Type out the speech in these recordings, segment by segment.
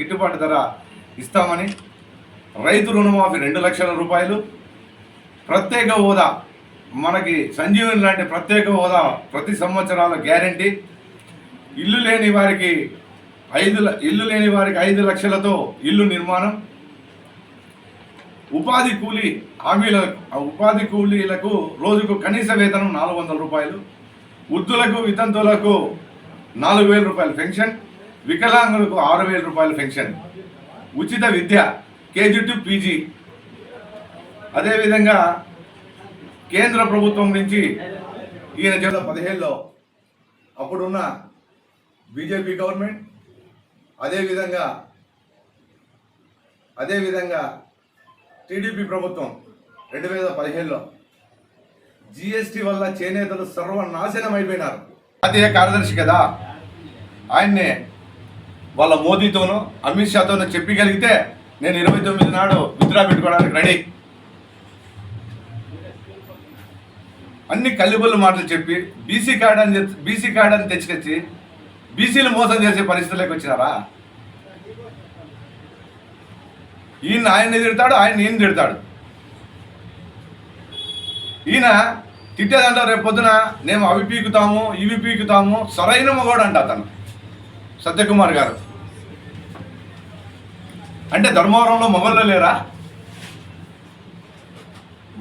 గిట్టుబాటు ధర ఇస్తామని రైతు రుణమాఫీ రెండు లక్షల రూపాయలు ప్రత్యేక హోదా మనకి సంజీవని లాంటి ప్రత్యేక హోదా ప్రతి సంవత్సరాల గ్యారంటీ. ఇల్లు లేని వారికి ఐదు ఇల్లు లేని వారికి ఐదు లక్షలతో ఇల్లు నిర్మాణం. ఉపాధి కూలీ హామీల ఉపాధి కూలీలకు రోజుకు కనీస వేతనం నాలుగు వందల రూపాయలు వృద్ధులకు వితంతువులకు నాలుగు వేల రూపాయలు పెన్షన్. వికలాంగులకు ఆరు వేల రూపాయల పెన్షన్. ఉచిత విద్య కేజీ టు పీజీ. అదేవిధంగా కేంద్ర ప్రభుత్వం నుంచి ఈయన చేత పదిహేడులో అప్పుడున్న బీజేపీ గవర్నమెంట్ అదేవిధంగా అదేవిధంగా టీడీపీ ప్రభుత్వం రెండు వేల పదిహేడులో జిఎస్టీ వల్ల చేనేతలు సర్వనాశనం అయిపోయినారు. జాతీయ కార్యదర్శి కదా ఆయన్నే వాళ్ళ మోదీతోనూ అమిత్ షాతోనూ చెప్పగలిగితే నేను ఇరవై తొమ్మిది నాడు విత్డ్రా పెట్టుకోవడానికి రెడీ. అన్ని కల్లిబుల్లు మాటలు చెప్పి బీసీ కార్డు అని బీసీ కార్డు అని తెచ్చుకొచ్చి బీసీలు మోసం చేసే పరిస్థితులకు వచ్చినారా? ఈయన ఆయన్ని తిడతాడు ఆయన ఈయన తిడతాడు. ఈయన తిట్టేదంట రేపు పొద్దున మేము అవి పీకుతాము ఇవి పీకుతాము సరైన మగోడు అంట అతను. సత్యకుమార్ గారు. అంటే ధర్మవరంలో మొగళ్ళు లేరా?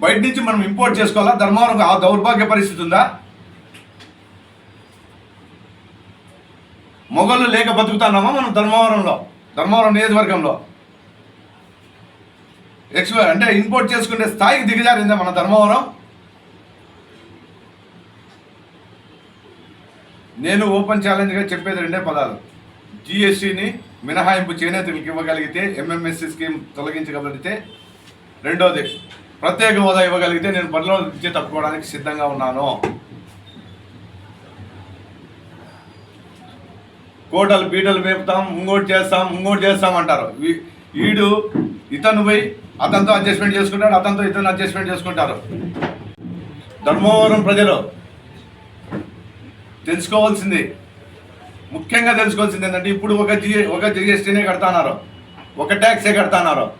బయట నుంచి మనం ఇంపోర్ట్ చేసుకోవాలా? ధర్మవరం ఆ దౌర్భాగ్య పరిస్థితి ఉందా? మొగళ్ళు లేక బతుకుతున్నామా మనం ధర్మవరంలో? ధర్మవరం నియోజకవర్గంలో? ఎక్స్ అంటే ఇంపోర్ట్ చేసుకునే స్థాయికి దిగజారిందా మన ధర్మవరం? నేను ఓపెన్ ఛాలెంజ్గా చెప్పేది రెండే పదాలు. జిఎస్టీని మినహాయింపు చేనేతలకు ఇవ్వగలిగితే ఎంఎంఎస్సి స్కీమ్ తొలగించగలిగితే రెండోది ప్రత్యేక హోదా ఇవ్వగలిగితే నేను పనిలో నుంచి తప్పుకోవడానికి సిద్ధంగా ఉన్నాను. కోటలు పీటలు మేపుతాం ఇంకోటి చేస్తాం ఇంకోటి చేస్తాం అంటారు. వీ- వీడు ఇతను పోయి అతనితో అడ్జస్ట్మెంట్ చేసుకుంటాడు అతనితో ఇతను అడ్జస్ట్మెంట్ చేసుకుంటారు. ధర్మవరం ప్రజలు తెలుసుకోవాల్సింది ముఖ్యంగా తెలుసుకోవాల్సింది ఏంటంటే ఇప్పుడు ఒక జిఏ ఒక జిఎస్టీనే కడతాన్నారు ఒక ట్యాక్సే కడతాన్నారు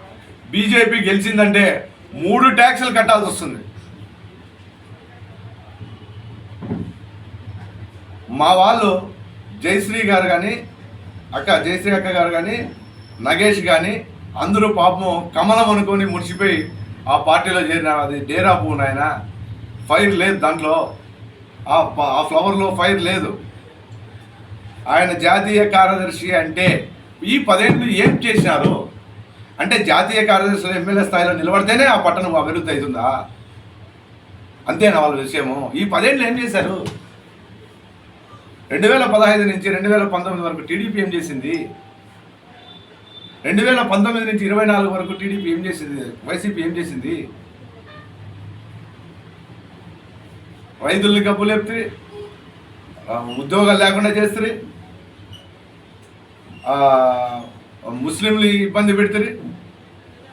బీజేపీ గెలిచిందంటే మూడు ట్యాక్సులు కట్టాల్సి వస్తుంది. మా వాళ్ళు జయశ్రీ గారు కానీ అక్క జయశ్రీ అక్క గారు కానీ నగేష్ కానీ అందరూ పాపం కమలం అనుకొని ముడిచిపోయి ఆ పార్టీలో చేరిన అది డేరా పువ్వు నాయన. ఫైర్ లేదు దాంట్లో. ఆ ప- ఆ ఫ్లవర్లో ఫైర్ లేదు. ఆయన జాతీయ కార్యదర్శి అంటే ఈ పదేళ్ళు ఏం చేసినారు అంటే జాతీయ కార్యదర్శులు ఎమ్మెల్యే స్థాయిలో నిలబడితేనే ఆ పట్టణం అభివృద్ధి అవుతుందా? అంతేనా వాళ్ళ విషయము? ఈ పదేళ్ళు ఏం చేశారు? రెండు వేల పదహైదు నుంచి రెండు వేల పంతొమ్మిది వరకు టీడీపీ ఏం చేసింది? రెండు వేల పంతొమ్మిది నుంచి ఇరవై నాలుగు వరకు టీడీపీ ఏం చేసింది? వైసీపీ ఏం చేసింది? రైతుల్ని కప్పులు లేపుతుంది ఉద్యోగాలు లేకుండా చేస్తుంది ముస్లింలు ఇబ్బంది పెడుతుంది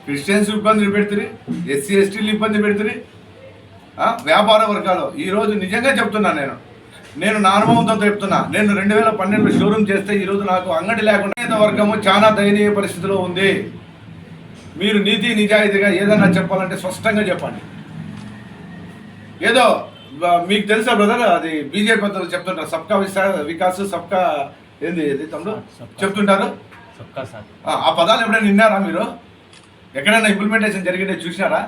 క్రిస్టియన్స్ ఇబ్బంది పెడుతుంది ఎస్సీ ఎస్టీలు ఇబ్బంది పెడుతుంది వ్యాపార వర్గాలు. ఈరోజు నిజంగా చెప్తున్నా నేను. నేను నా అనుభవంతో చెప్తున్నా. నేను రెండు వేల పన్నెండులో షోరూమ్ చేస్తే ఈరోజు నాకు అంగడి లేకుండా వర్గము చాలా దయనీయ పరిస్థితిలో ఉంది. మీరు నీతి నిజాయితీగా ఏదన్నా చెప్పాలంటే స్పష్టంగా చెప్పండి. ఏదో మీకు తెలుసా బ్రదర్ అది బీజేపీ పెద్దలు చెప్తుంటారు సబ్కా విశా వికాస్ సబ్కా ఏంది ఏది తమ్ముడు? చెప్తుంటారు? ఆ పదాలు ఎప్పుడైనా విన్నారా మీరు? ఎక్కడైనా ఇంప్లిమెంటేషన్ జరిగితే చూసినారా?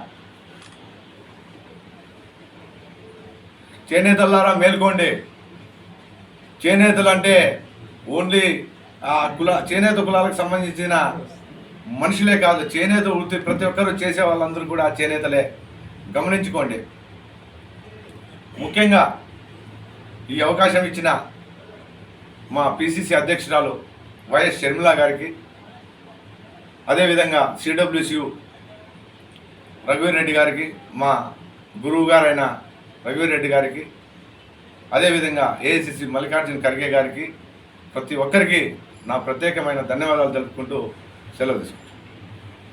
చేనేతలారా మేల్కోండి. చేనేతలు అంటే ఓన్లీ ఆ కుల చేనేత కులాలకు సంబంధించిన మనుషులే కాదు చేనేత వృత్తి ప్రతి ఒక్కరూ చేసే వాళ్ళందరూ కూడా చేనేతలే. గమనించుకోండి. ముఖ్యంగా ఈ అవకాశం ఇచ్చిన మా పిసిసి అధ్యక్షురాలు వైఎస్ షర్మిల గారికి అదేవిధంగా సిడబ్ల్యూసియు రఘువీర్ రెడ్డి గారికి మా గురువు గారైన రఘువీర్ రెడ్డి గారికి అదేవిధంగా ఏఐసిసి మల్లికార్జున ఖర్గే గారికి ప్రతి ఒక్కరికి నా ప్రత్యేకమైన ధన్యవాదాలు తెలుపుకుంటూ సెలవు తీసుకుంటాను